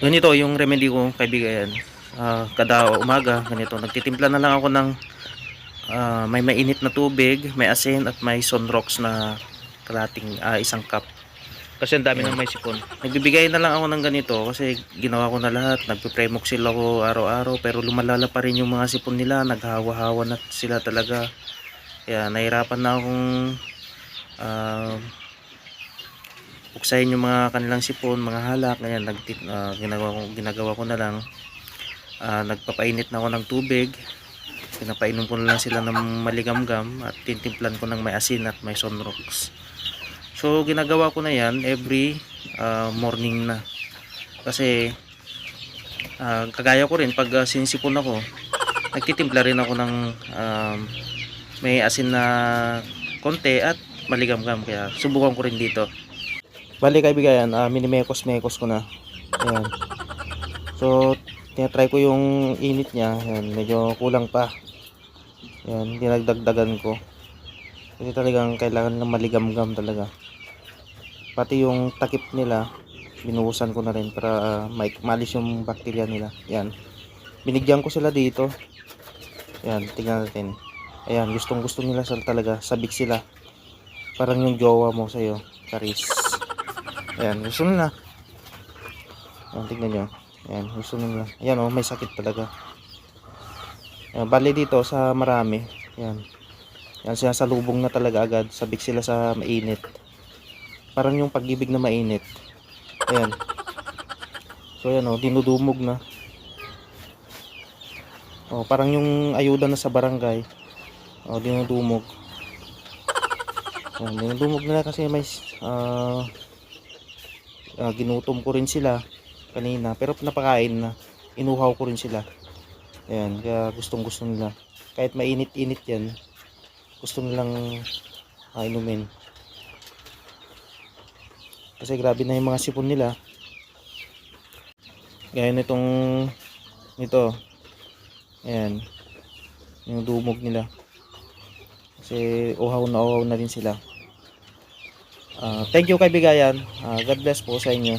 Ganito yung remedy ko kaibigan. Ah, kada umaga, ganito. Nagtitimpla na lang ako ng ah, may mainit na tubig, may asin at may sunrox na kalating ah, isang cup. Kasi ang dami ng may sipon. Nagbibigay na lang ako ng ganito kasi ginawa ko na lahat. Nagpe-premoxil ako araw-araw pero lumalala pa rin yung mga sipon nila. Naghawa-hawa na sila talaga. Kaya nahirapan na akong ah, buksayin yung mga kanilang sipon, mga halak, ganyan, nag, ginagawa, ko, ginagawa ko na lang. Ah, nagpapainit na ako ng tubig. Pinapainom ko na lang sila ng maligamgam at tintimplan ko ng may asin at may sunrox. So, ginagawa ko na yan every ah, morning na. Kasi, ah, kagaya ko rin, pag uh, sinisipon ako, nagtitimpla rin ako ng um, may asin na konti at maligamgam. Kaya, subukan ko rin dito. Bali kaibigan, uh, minimekos-mekos ko na. Ayan. So, tinatry ko yung init niya. Ayan, medyo kulang pa. Ayan, dinagdagdagan ko. Kasi talagang kailangan ng maligamgam talaga. Pati yung takip nila, binuhusan ko na rin para uh, malis yung bakterya nila. Ayan. Binigyan ko sila dito. Ayan, tingnan natin. Ayan, gustong gusto nila sila talaga. Sabik sila. Parang yung jowa mo sa'yo. Karis. Ayan, gusto nila. Ayan, tignan nyo. Ayan, gusto nila. Ayan o, may sakit talaga. Ayan, bali dito sa marami. Ayan. Ayan, sinasalubong na talaga agad. Sabik sila sa mainit. Parang yung pag-ibig na mainit. Ayan. So, ayan o, dinudumog na. O, parang yung ayuda na sa barangay. O, dinudumog. Ayan, dinudumog nila kasi may ah Ah, ginutom ko rin sila kanina pero napakain na. Inuhaw ko rin sila. Ayan kaya gustong gusto nila. Kahit mainit-init yan gusto nilang ah, inumin. Kasi grabe na yung mga sipon nila. Gaya nitong nito. Ayan yung dumog nila. Kasi uhaw na uhaw na rin sila Ah, thank you kaibigan. Ah, God bless po sa inyo.